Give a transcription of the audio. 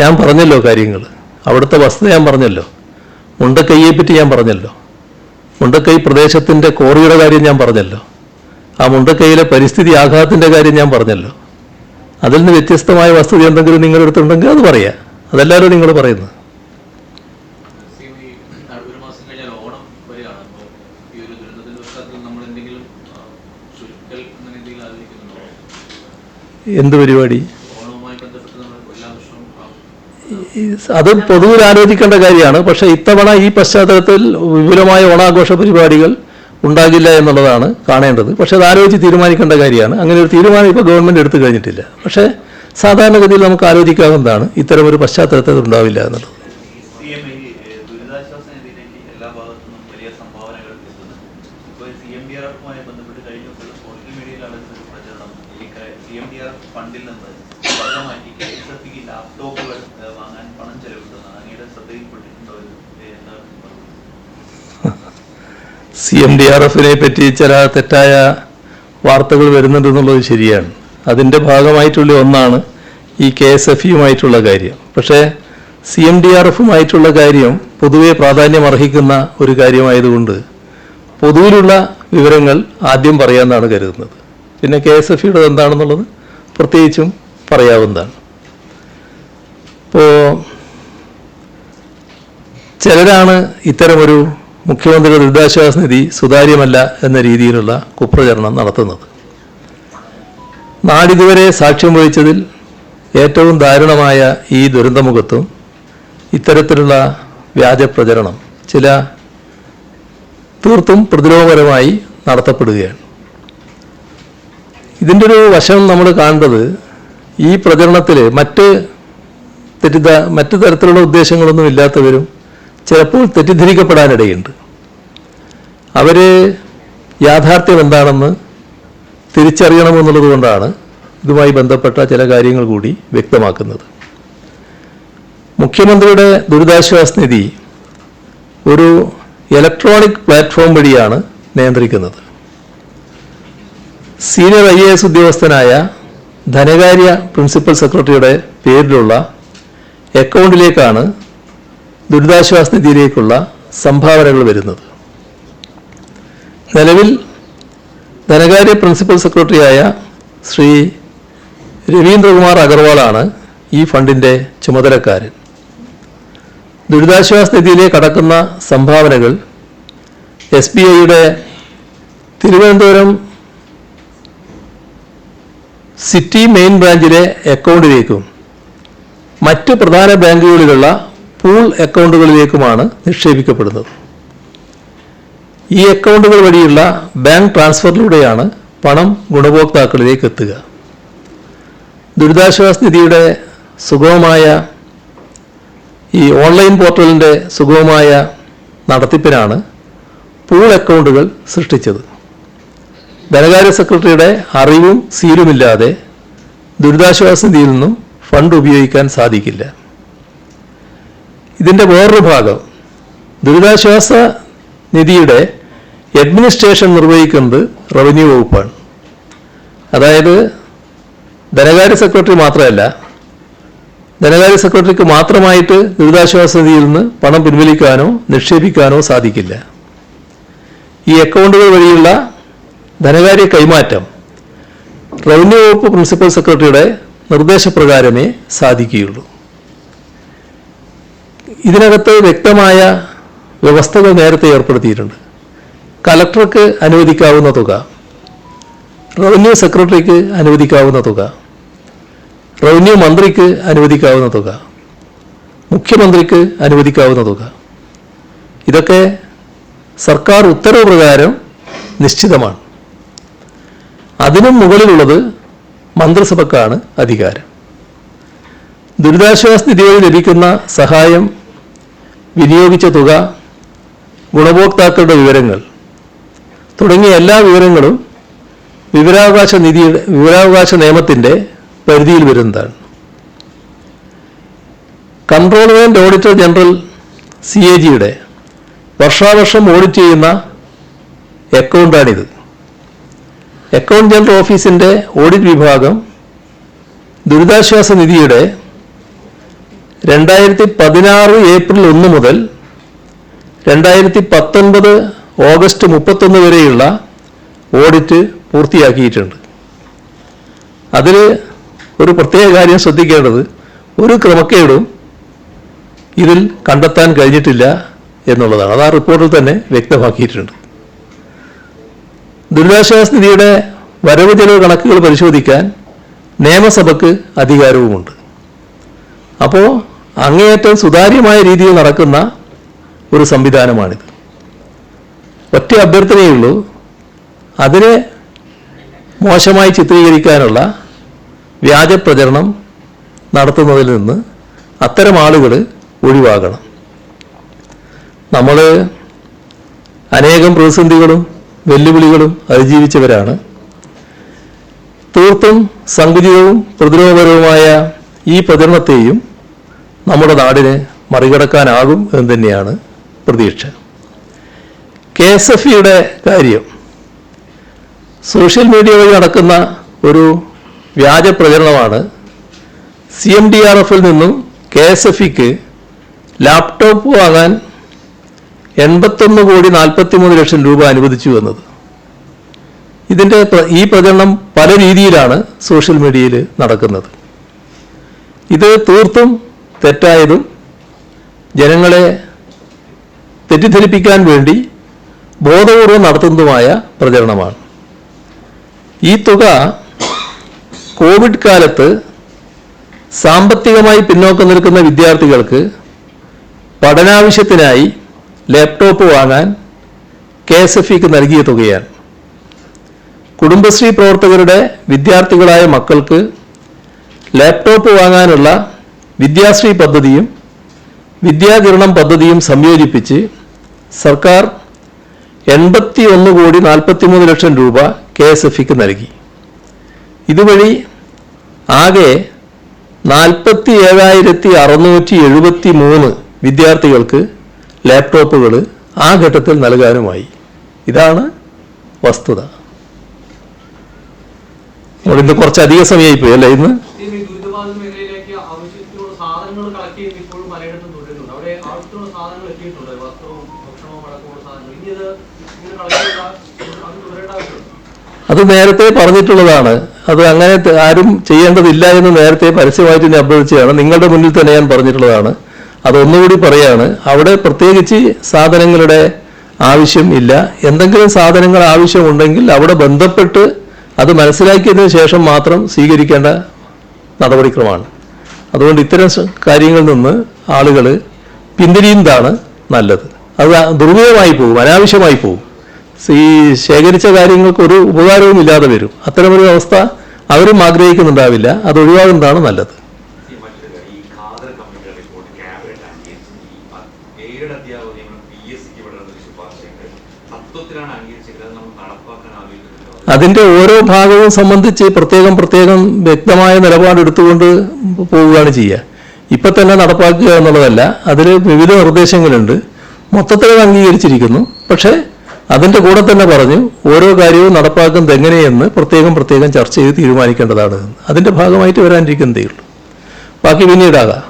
ഞാൻ പറഞ്ഞല്ലോ കാര്യങ്ങൾ അവിടുത്തെ വസ്തുത ഞാൻ പറഞ്ഞല്ലോ. മുണ്ടക്കൈയെ പറ്റി ഞാൻ പറഞ്ഞല്ലോ. മുണ്ടക്കൈ പ്രദേശത്തിന്റെ കോറിയുടെ കാര്യം ഞാൻ പറഞ്ഞല്ലോ. ആ മുണ്ടക്കൈയിലെ പരിസ്ഥിതി ആഘാതത്തിന്റെ കാര്യം ഞാൻ പറഞ്ഞല്ലോ. അതിൽ നിന്ന് വ്യത്യസ്തമായ വസ്തുത എന്തെങ്കിലും നിങ്ങളുടെ അടുത്തുണ്ടെങ്കിൽ അത് പറയാം. അതെല്ലാവരും നിങ്ങൾ പറയുന്നത്? എന്ത് ഈ അത് പൊതുവിൽ ആലോചിക്കേണ്ട കാര്യമാണ്. പക്ഷെ ഇത്തവണ ഈ പശ്ചാത്തലത്തിൽ വിപുലമായ ഓണാഘോഷ പരിപാടികൾ ഉണ്ടാകില്ല എന്നുള്ളതാണ് കാണേണ്ടത്. പക്ഷെ അത് ആലോചിച്ച് തീരുമാനിക്കേണ്ട കാര്യമാണ്. അങ്ങനെ ഒരു തീരുമാനം ഇപ്പോൾ ഗവൺമെന്റ് എടുത്തു കഴിഞ്ഞിട്ടില്ല. പക്ഷേ സാധാരണഗതിയിൽ നമുക്ക് ആലോചിക്കാവുന്നതാണ് ഇത്തരം ഒരു പശ്ചാത്തലത്തിൽ ഉണ്ടാവില്ല എന്നുള്ളത് സി എം ഐ ദുരിതാശ്വാസ നിധിയിലേക്ക് എല്ലാ ഭാഗത്തു നിന്നും വലിയ സംഭാവനകൾ എത്തുന്നു ഇപ്പോൾ സി എം ഡി ആർ എഫുമായി ബന്ധപ്പെട്ട് കഴിഞ്ഞ ദിവസം സോഷ്യൽ മീഡിയയിലാണ് ഒരു പ്രചരണം ഈ C M D R F ഫണ്ടിൽ നിന്ന് പണം മാറ്റി കെ എസ് എഫ് ഇ ലാപ്ടോപ്പുകൾ വാങ്ങാൻ പണം ചെലവിട്ടതാണ്. അങ്ങയുടെ ശ്രദ്ധയിൽപ്പെട്ടിട്ടുണ്ടോ എന്താണ് സി എം ഡി ആർ എഫിനെ പറ്റി ചില തെറ്റായ വാർത്തകൾ വരുന്നുണ്ടെന്നുള്ളത് ശരിയാണ്. അതിന്റെ ഭാഗമായിട്ടുള്ള ഒന്നാണ് ഈ കെ എസ് എഫ് ഇയുമായിട്ടുള്ള കാര്യം. പക്ഷേ സി എം ഡി ആർ എഫുമായിട്ടുള്ള കാര്യം പൊതുവെ പ്രാധാന്യം അർഹിക്കുന്ന ഒരു കാര്യമായതുകൊണ്ട് പൊതുവിലുള്ള വിവരങ്ങൾ ആദ്യം പറയാമെന്നാണ് കരുതുന്നത്. പിന്നെ കെ എസ് എഫ് ഇയുടെ എന്താണെന്നുള്ളത് പ്രത്യേകിച്ചും പറയാവുന്നതാണ്. ഇപ്പോൾ ചിലരാണ് ഇത്തരമൊരു മുഖ്യമന്ത്രിയുടെ ദുരിതാശ്വാസ നിധി സുതാര്യമല്ല എന്ന രീതിയിലുള്ള കുപ്രചരണം നടത്തുന്നത്. നാടിതുവരെ സാക്ഷ്യം വഹിച്ചതിൽ ഏറ്റവും ദാരുണമായ ഈ ദുരന്തമുഖത്തും ഇത്തരത്തിലുള്ള വ്യാജ പ്രചരണം ചില തീർത്തും പ്രതിരോധപരമായി നടത്തപ്പെടുകയാണ്. ഇതിന്റെ ഒരു വശം നമ്മൾ കാണേണ്ടത് ഈ പ്രചരണത്തിൽ മറ്റ് തെറ്റിദ്ധ മറ്റു തരത്തിലുള്ള ഉദ്ദേശങ്ങളൊന്നും ഇല്ലാത്തവരും ചിലപ്പോൾ തെറ്റിദ്ധരിക്കപ്പെടാനിടയുണ്ട്. അവർ യാഥാർത്ഥ്യം എന്താണെന്ന് തിരിച്ചറിയണമെന്നുള്ളത് കൊണ്ടാണ് ഇതുമായി ബന്ധപ്പെട്ട ചില കാര്യങ്ങൾ കൂടി വ്യക്തമാക്കുന്നത്. മുഖ്യമന്ത്രിയുടെ ദുരിതാശ്വാസ നിധി ഒരു ഇലക്ട്രോണിക് പ്ലാറ്റ്ഫോം വഴിയാണ് നിയന്ത്രിക്കുന്നത്. സീനിയർ ഐ എ എസ് ഉദ്യോഗസ്ഥനായ ധനകാര്യ പ്രിൻസിപ്പൽ സെക്രട്ടറിയുടെ പേരിലുള്ള അക്കൗണ്ടിലേക്കാണ് ദുരിതാശ്വാസ നിധിയിലേക്കുള്ള സംഭാവനകൾ വരുന്നത്. നിലവിൽ ധനകാര്യ പ്രിൻസിപ്പൽ സെക്രട്ടറിയായ ശ്രീ രവീന്ദ്രകുമാർ അഗർവാളാണ് ഈ ഫണ്ടിന്റെ ചുമതലക്കാരൻ. ദുരിതാശ്വാസ നിധിയിലേക്ക് കടക്കുന്ന സംഭാവനകൾ എസ് ബി ഐയുടെ തിരുവനന്തപുരം സിറ്റി മെയിൻ ബ്രാഞ്ചിലെ അക്കൗണ്ടിലേക്കും മറ്റ് പ്രധാന ബാങ്കുകളിലുള്ള പൂൾ അക്കൗണ്ടുകളിലേക്കുമാണ് നിക്ഷേപിക്കപ്പെടുന്നത്. ഈ അക്കൗണ്ടുകൾ വഴിയുള്ള ബാങ്ക് ട്രാൻസ്ഫറിലൂടെയാണ് പണം ഗുണഭോക്താക്കളിലേക്ക് എത്തുക. ദുരിതാശ്വാസ നിധിയുടെ സുഗമമായ ഈ ഓൺലൈൻ പോർട്ടലിന്റെ സുഗമമായ നടത്തിപ്പിനാണ് പൂൾ അക്കൗണ്ടുകൾ സൃഷ്ടിച്ചത്. ധനകാര്യ സെക്രട്ടറിയുടെ അറിവും സീലുമില്ലാതെ ദുരിതാശ്വാസ നിധിയിൽ നിന്നും ഫണ്ട് ഉപയോഗിക്കാൻ സാധിക്കില്ല. ഇതിന്റെ വേറൊരു ഭാഗം ദുരിതാശ്വാസ നിധിയുടെ അഡ്മിനിസ്ട്രേഷൻ നിർവഹിക്കുന്നത് റവന്യൂ വകുപ്പാണ്. അതായത് ധനകാര്യ സെക്രട്ടറി മാത്രമല്ല ധനകാര്യ സെക്രട്ടറിക്ക് മാത്രമായിട്ട് ദുരിതാശ്വാസ നിധിയിൽ നിന്ന് പണം പിൻവലിക്കാനോ നിക്ഷേപിക്കാനോ സാധിക്കില്ല. ഈ അക്കൗണ്ടുകൾ വഴിയുള്ള ധനകാര്യ കൈമാറ്റം റവന്യൂ വകുപ്പ് പ്രിൻസിപ്പൽ സെക്രട്ടറിയുടെ നിർദ്ദേശപ്രകാരമേ സാധിക്കുകയുള്ളൂ. ഇതിനകത്ത് വ്യക്തമായ വ്യവസ്ഥകൾ നേരത്തെ ഏർപ്പെടുത്തിയിട്ടുണ്ട്. കലക്ടർക്ക് അനുവദിക്കാവുന്ന തുക റവന്യൂ സെക്രട്ടറിക്ക് അനുവദിക്കാവുന്ന തുക റവന്യൂ മന്ത്രിക്ക് അനുവദിക്കാവുന്ന തുക മുഖ്യമന്ത്രിക്ക് അനുവദിക്കാവുന്ന തുക. ഇതൊക്കെ സർക്കാർ ഉത്തരവ് പ്രകാരം നിശ്ചിതമാണ്. അതിനും മുകളിലുള്ളത് മന്ത്രിസഭക്കാണ് അധികാരം. ദുരിതാശ്വാസ നിധി വഴി ലഭിക്കുന്ന സഹായം വിനിയോഗിച്ച തുക ഗുണഭോക്താക്കളുടെ വിവരങ്ങൾ തുടങ്ങിയ എല്ലാ വിവരങ്ങളും വിവരാവകാശ നിധിയുടെ വിവരാവകാശ നിയമത്തിന്റെ പരിധിയിൽ വരുന്നതാണ്. Controller and auditor general C A ജിയുടെ വർഷാവർഷം ഓഡിറ്റ് ചെയ്യുന്ന അക്കൗണ്ടാണിത് അക്കൗണ്ട് ജനറൽ ഓഫീസിന്റെ ഓഡിറ്റ് വിഭാഗം ദുരിതാശ്വാസ നിധിയുടെ രണ്ടായിരത്തി പതിനാറ് ഏപ്രിൽ ഒന്ന് മുതൽ രണ്ടായിരത്തി പത്തൊൻപത് ഓഗസ്റ്റ് മുപ്പത്തൊന്ന് വരെയുള്ള ഓഡിറ്റ് പൂർത്തിയാക്കിയിട്ടുണ്ട്. അതിൽ ഒരു പ്രത്യേക കാര്യം ശ്രദ്ധിക്കേണ്ടത് ഒരു ക്രമക്കേടും ഇതിൽ കണ്ടെത്താൻ കഴിഞ്ഞിട്ടില്ല എന്നുള്ളതാണ്. അത് ആ റിപ്പോർട്ടിൽ തന്നെ വ്യക്തമാക്കിയിട്ടുണ്ട്. ദുരിതാശ്വാസ നിധിയുടെ വരവ് ചെലവ് കണക്കുകൾ പരിശോധിക്കാൻ നിയമസഭയ്ക്ക് അധികാരവുമുണ്ട്. അപ്പോൾ അങ്ങേയറ്റം സുതാര്യമായ രീതിയിൽ നടക്കുന്ന ഒരു സംവിധാനമാണിത്. ഒറ്റ അഭ്യർത്ഥനയുള്ളൂ അതിനെ മോശമായി ചിത്രീകരിക്കാനുള്ള വ്യാജ പ്രചരണം നടത്തുന്നതിൽ നിന്ന് അത്തരം ആളുകൾ ഒഴിവാകണം. നമ്മൾ അനേകം പ്രതിസന്ധികളും വെല്ലുവിളികളും അതിജീവിച്ചവരാണ്. തീർത്തും സങ്കുചിതവും പ്രതിരോധപരവുമായ ഈ പ്രചരണത്തെയും നമ്മുടെ നാടിനെ മറികടക്കാനാകും എന്ന് തന്നെയാണ് പ്രതീക്ഷ. കെ എസ് എഫ് ഇയുടെ കാര്യം. സോഷ്യൽ മീഡിയ വഴി നടക്കുന്ന ഒരു വ്യാജ പ്രചരണമാണ്. സി എം ഡി ആർ എഫിൽ നിന്നും കെ എസ് എഫ് ഇക്ക് ലാപ്ടോപ്പ് വാങ്ങാൻ എൺപത്തൊന്ന് കോടി നാൽപ്പത്തിമൂന്ന് ലക്ഷം രൂപ അനുവദിച്ചു എന്നത്. ഇതിന്റെ ഈ പ്രചരണം പല രീതിയിലാണ് സോഷ്യൽ മീഡിയയിൽ നടക്കുന്നത്. ഇത് തീർത്തും തെറ്റായതും ജനങ്ങളെ തെറ്റിദ്ധരിപ്പിക്കാൻ വേണ്ടി ബോധപൂർവം നടത്തുന്നതുമായ പ്രചരണമാണ്. ഈ തുക കോവിഡ് കാലത്ത് സാമ്പത്തികമായി പിന്നോക്കം നിൽക്കുന്ന വിദ്യാർത്ഥികൾക്ക് പഠനാവശ്യത്തിനായി ലാപ്ടോപ്പ് വാങ്ങാൻ കെ എസ് എഫ് ഇക്ക് നൽകിയ തുകയാണ്. കുടുംബശ്രീ പ്രവർത്തകരുടെ വിദ്യാർത്ഥികളായ മക്കൾക്ക് ലാപ്ടോപ്പ് വാങ്ങാനുള്ള വിദ്യാശ്രീ പദ്ധതിയും വിദ്യാകിരണം പദ്ധതിയും സംയോജിപ്പിച്ച് സർക്കാർ എൺപത്തി ഒന്ന് കോടി നാൽപ്പത്തിമൂന്ന് ലക്ഷം രൂപ കെ എസ് എഫ് ഇക്ക് നൽകി. ഇതുവഴി ആകെ നാൽപ്പത്തി ഏഴായിരത്തി അറുന്നൂറ്റി എഴുപത്തി മൂന്ന് വിദ്യാർത്ഥികൾക്ക് ലാപ്ടോപ്പുകൾ ആ ഘട്ടത്തിൽ നൽകാനുമായി. ഇതാണ് വസ്തുത. നമ്മളിന്ന് കുറച്ചധികം സമയമായി പോയി അല്ലേ ഇന്ന്? സാധനങ്ങൾ അത് നേരത്തെ പറഞ്ഞിട്ടുള്ളതാണ്. അത് അങ്ങനെ ആരും ചെയ്യേണ്ടതില്ല എന്ന് നേരത്തെ പരസ്യമായിട്ട് ഞാൻ അഭ്യർത്ഥിച്ചതാണ്. നിങ്ങളുടെ മുന്നിൽ തന്നെ ഞാൻ പറഞ്ഞിട്ടുള്ളതാണ്. അതൊന്നുകൂടി പറയാണ്. അവിടെ പ്രത്യേകിച്ച് സാധനങ്ങളുടെ ആവശ്യം ഇല്ല. എന്തെങ്കിലും സാധനങ്ങൾ ആവശ്യമുണ്ടെങ്കിൽ അവിടെ ബന്ധപ്പെട്ട് അത് മനസ്സിലാക്കിയതിന് ശേഷം മാത്രം സ്വീകരിക്കേണ്ട നടപടിക്രമമാണ്. അതുകൊണ്ട് ഇത്തരം കാര്യങ്ങളിൽ നിന്ന് ആളുകൾ പിന്തിരിയുന്നതാണ് നല്ലത്. അത് ദുർവിധമായി പോകും അനാവശ്യമായി പോകും ഈ ശേഖരിച്ച കാര്യങ്ങൾക്ക് ഒരു ഉപകാരവും ഇല്ലാതെ വരും. അത്തരമൊരു അവസ്ഥ അവരും ആഗ്രഹിക്കുന്നുണ്ടാവില്ല. അത് ഒഴിവാകുന്നതാണ് നല്ലത്. അതിന്റെ ഓരോ ഭാഗവും സംബന്ധിച്ച് പ്രത്യേകം പ്രത്യേകം വ്യക്തമായ നിലപാടെടുത്തുകൊണ്ട് പോവുകയാണ് ചെയ്യുക. ഇപ്പൊ തന്നെ നടപ്പാക്കുക എന്നുള്ളതല്ല. അതിൽ വിവിധ നിർദ്ദേശങ്ങളുണ്ട്. മൊത്തത്തിൽ അത് അംഗീകരിച്ചിരിക്കുന്നു. പക്ഷേ അതിന്റെ കൂടെ തന്നെ പറഞ്ഞു ഓരോ കാര്യവും നടപ്പാക്കുന്നത് എങ്ങനെയെന്ന് പ്രത്യേകം പ്രത്യേകം ചർച്ച ചെയ്ത് തീരുമാനിക്കേണ്ടതാണ്. അതിന്റെ ഭാഗമായിട്ട് വരാനിരിക്കുന്നതേ ഉള്ളൂ. ബാക്കി പിന്നീടാകാം.